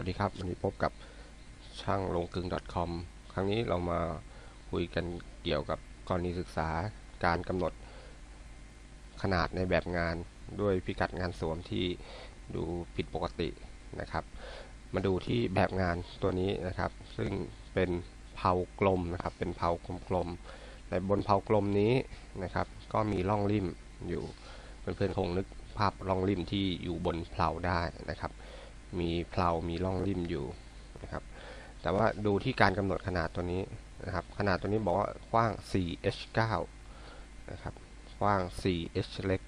วัสดีครับ วันนี้พบกับช่างลงกึง .com ครั้งนี้เรามาคุยกันเกี่ยวกับกรณีศึกษาการกำหนดขนาดในแบบงานด้วยพิกัดงานสวมที่ดูผิดปกตินะครับ มาดูที่แบบงานตัวนี้นะครับ ซึ่งเป็นเพากลมนะครับ เป็นเพากลมๆในบนเพากลมนี้นะครับ ก็มีร่องริมอยู่เพื่อนๆคงนึกภาพร่องริมที่อยู่บนเพลาได้นะครับ มีเพลามีร่องริมอยู่นะครับ แต่ว่าดูที่การกำหนดขนาดตัวนี้นะครับ ขนาดตัวนี้บอกว่ากว้าง 4h9 นะครับ กว้าง 4h เล็ก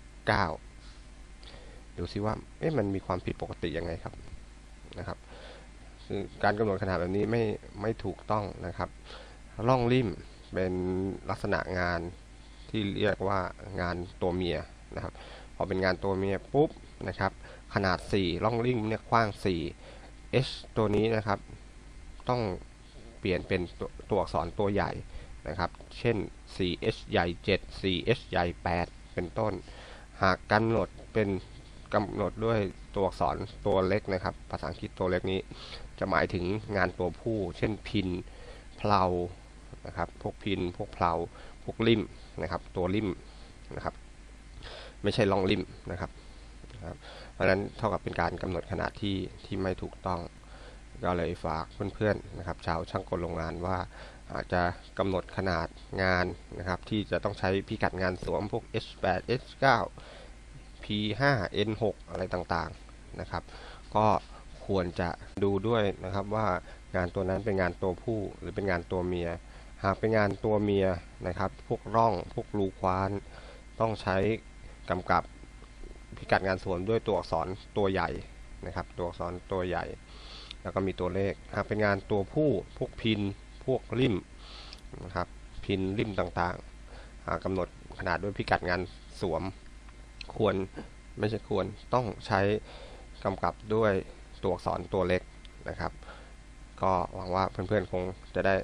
9 ดูซิว่าเอ๊ะมันมีความผิดปกติยังไงครับนะครับ คือการกำหนดขนาดแบบนี้ไม่ไม่ถูกต้องนะครับร่องริมเป็นลักษณะงานที่เรียกว่างานตัวเมียนะครับ พอเป็นงานตัวเมียปุ๊บ นะครับ ขนาด4ร่องริมเนี่ยกว้าง 4 h ตัวนี้นะครับ ต้องเปลี่ยนเป็นตัวอักษรตัวใหญ่นะครับ เช่น 4h ใหญ่ 7 4h ใหญ่ 8 เป็นต้น หากกำหนดเป็นกำหนดด้วยตัวอักษรตัวเล็กนะครับ ภาษาอังกฤษตัวเล็กนี้ จะหมายถึงงานตัวผู้ เช่นพินเพลานะครับ พวกพิน พวกเพลา พวกริมนะครับ ตัวริมนะครับ ไม่ใช่ล่องริมนะครับ นะครับ เพราะฉะนั้นเท่ากับเป็นการกำหนดขนาดที่ที่ไม่ถูกต้องก็เลยฝากเพื่อนๆนะครับ ชาวช่างกลโรงงานว่าอาจจะกำหนดขนาดงานนะครับ ที่จะต้องใช้พิกัดงานสวมพวก H8 H9 P5 N6 อะไรต่างๆนะครับ ก็ควรจะดูด้วยนะครับว่างานตัวนั้นเป็นงานตัวผู้หรือเป็นงานตัวเมีย หากเป็นงานตัวเมียนะครับ พวกร่องพวกรูควาน ต้องใช้กำกับ พิกัดงานสวมด้วยตัวอักษรตัวใหญ่นะครับ ตัวอักษรตัวใหญ่ แล้วก็มีตัวเลขหากเป็นงานตัวผู้พวกพินพวกริมนะครับพินริมต่างๆหากกำหนดขนาดด้วยพิกัดงานสวม ควรไม่ใช่ควรต้องใช้กำกับด้วยตัวอักษรตัวเล็กนะครับ ก็หวังว่าเพื่อนๆคงจะได้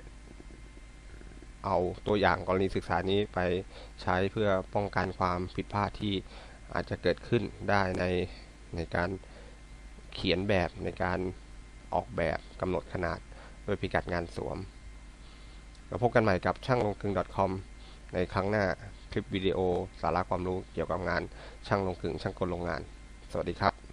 เอาตัวอย่างกรณีศึกษานี้ไปใช้เพื่อป้องกันความผิดพลาดที่ อาจจะเกิดขึ้นได้ในในการเขียนแบบในการออกแบบกำหนดขนาดโดยพิกัดงานสวมเราพบกันใหม่กับช่างลงกึ่ง .com ในครั้งหน้าคลิปวิดีโอสาระความรู้เกี่ยวกับงานช่างลงกึ่งช่างกลโรงงาน สวัสดีครับ